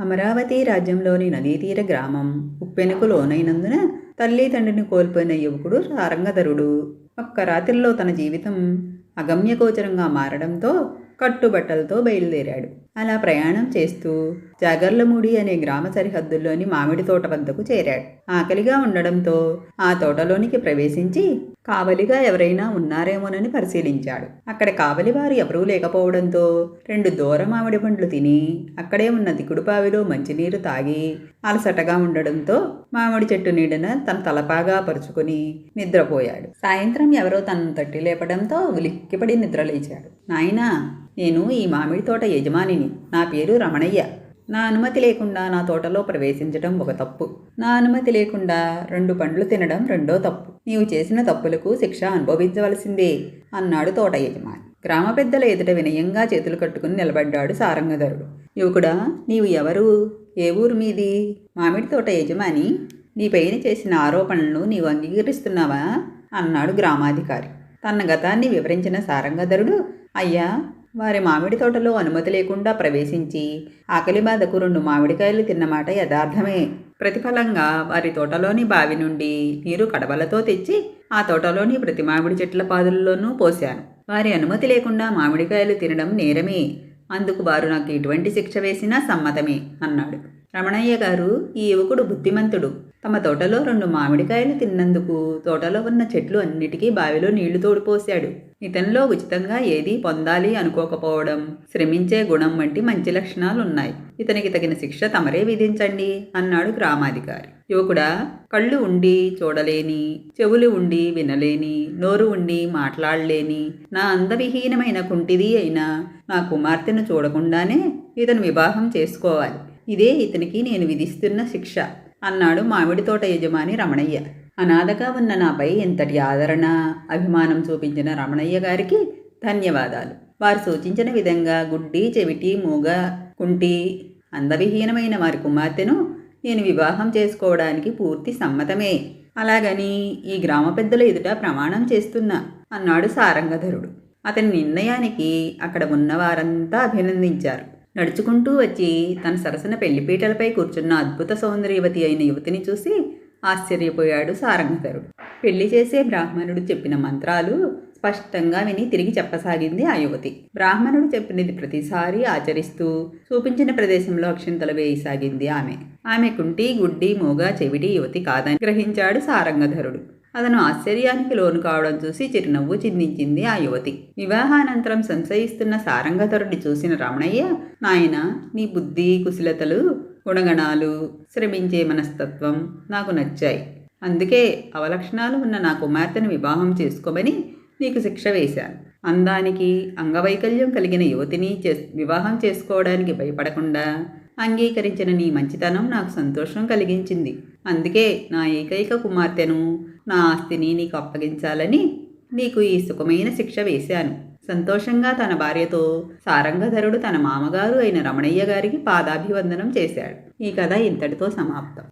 అమరావతి రాజ్యంలోని నదీతీర గ్రామం ఉప్పెనుకు లోనైనందున తల్లి తండ్రిని కోల్పోయిన యువకుడు సారంగధరుడు. ఒక్క రాత్రిలో తన జీవితం అగమ్యగోచరంగా మారడంతో కట్టుబట్టలతో బయలుదేరాడు. అలా ప్రయాణం చేస్తూ జాగర్లమూడి అనే గ్రామ సరిహద్దుల్లోని మామిడి తోట వద్దకు చేరాడు. ఆకలిగా ఉండడంతో ఆ తోటలోనికి ప్రవేశించి కావలిగా ఎవరైనా ఉన్నారేమోనని పరిశీలించాడు. అక్కడ కావలివారు ఎవరూ లేకపోవడంతో రెండు దూర మామిడి పండ్లు తిని అక్కడే ఉన్న దిగుడుపావిలో మంచినీరు తాగి అలసటగా ఉండడంతో మామిడి చెట్టు నీడన తన తలపాగా పరుచుకుని నిద్రపోయాడు. సాయంత్రం ఎవరో తనను తట్టి లేపడంతో ఉలిక్కిపడి నిద్రలేచాడు. నాయనా నేను ఈ మామిడి తోట యజమానిని. నా పేరు రమణయ్య. నా అనుమతి లేకుండా నా తోటలో ప్రవేశించడం ఒక తప్పు. నా అనుమతి లేకుండా రెండు పండ్లు తినడం రెండో తప్పు. నీవు చేసిన తప్పులకు శిక్ష అనుభవించవలసిందే అన్నాడు తోట యజమాని. గ్రామ పెద్దల ఎదుట వినయంగా చేతులు కట్టుకుని నిలబడ్డాడు సారంగధరుడు. యువకుడా నీవు ఎవరు? ఏ ఊరు మీది? మామిడి తోట యజమాని నీ పైన చేసిన ఆరోపణలను నీవు అంగీకరిస్తున్నావా? అన్నాడు గ్రామాధికారి. తన గతాన్ని వివరించిన సారంగధరుడు అయ్యా వారి మామిడి తోటలో అనుమతి లేకుండా ప్రవేశించి ఆకలి బాధకు రెండు మామిడికాయలు తిన్నమాట యథార్థమే. ప్రతిఫలంగా వారి తోటలోని బావి నుండి నీరు కడవలతో తెచ్చి ఆ తోటలోని ప్రతి మామిడి చెట్ల పాదుల్లోనూ పోశాను. వారి అనుమతి లేకుండా మామిడికాయలు తినడం నేరమే. అందుకు వారు నాకు ఎటువంటి శిక్ష వేసినా సమ్మతమే అన్నాడు. రమణయ్య గారు ఈ యువకుడు బుద్ధిమంతుడు. తమ తోటలో రెండు మామిడికాయలు తిన్నందుకు తోటలో ఉన్న చెట్లు అన్నిటికీ బావిలో నీళ్ళు తోడిపోశాడు. ఇతనిలో ఉచితంగా ఏదీ పొందాలి అనుకోకపోవడం శ్రమించే గుణం వంటి మంచి లక్షణాలు ఉన్నాయి ఇతనికి తగిన శిక్ష తమరే విధించండి అన్నాడు గ్రామాధికారి. యువకుడా కళ్ళు ఉండి చూడలేని చెవులు ఉండి వినలేని నోరు ఉండి మాట్లాడలేని నా అందవిహీనమైన కుంటిది అయినా నా కుమార్తెను చూడకుండానే ఇతను వివాహం చేసుకోవాలి. ఇదే ఇతనికి నేను విధిస్తున్న శిక్ష అన్నాడు మామిడి తోట యజమాని రమణయ్య. అనాథగా ఉన్న నాపై ఇంతటి ఆదరణ అభిమానం చూపించిన రమణయ్య గారికి ధన్యవాదాలు. వారు సూచించిన విధంగా గుడ్డి చెవిటి మూగ కుంటి అందవిహీనమైన వారి కుమార్తెను నేను వివాహం చేసుకోవడానికి పూర్తి సమ్మతమే. అలాగని ఈ గ్రామ పెద్దల ఎదుట ప్రమాణం చేస్తున్నా అన్నాడు సారంగధరుడు. అతని నిర్ణయానికి అక్కడ ఉన్నవారంతా అభినందించారు. నడుచుకుంటూ వచ్చి తన సరసన పెళ్ళిపీటలపై కూర్చున్న అద్భుత సౌందర్యవతి అయిన యువతిని చూసి ఆశ్చర్యపోయాడు సారంగధరుడు. పెళ్ళి చేసే బ్రాహ్మణుడు చెప్పిన మంత్రాలు స్పష్టంగా విని తిరిగి చెప్పసాగింది ఆ యువతి. బ్రాహ్మణుడు చెప్పినది ప్రతిసారి ఆచరిస్తూ చూపించిన ప్రదేశంలో అక్షింతలు వేయసాగింది ఆమె. ఆమె కుంటి గుడ్డి మూగ చెవిటి యువతి కాదని గ్రహించాడు సారంగధరుడు. అతను ఆశ్చర్యానికి లోను కావడం చూసి చిరునవ్వు చిందించింది ఆ యువతి. వివాహానంతరం సంశయిస్తున్న సారంగధరుడి చూసిన రమణయ్య నాయన నీ బుద్ధి కుశలతలు గుణగణాలు శ్రమించే మనస్తత్వం నాకు నచ్చాయి. అందుకే అవలక్షణాలు ఉన్న నా కుమార్తెను వివాహం చేసుకోమని నీకు శిక్ష వేశాను. అందానికి అంగవైకల్యం కలిగిన యువతిని చే వివాహం చేసుకోవడానికి భయపడకుండా అంగీకరించిన నీ మంచితనం నాకు సంతోషం కలిగించింది. అందుకే నా ఏకైక కుమార్తెను నా ఆస్తిని నీకు అప్పగించాలని నీకు ఈ సుఖమైన శిక్ష వేశాను. సంతోషంగా తన భార్యతో సారంగధరుడు తన మామగారు అయిన రమణయ్య గారికి పాదాభివందనం చేశాడు. ఈ కథ ఇంతటితో సమాప్తం.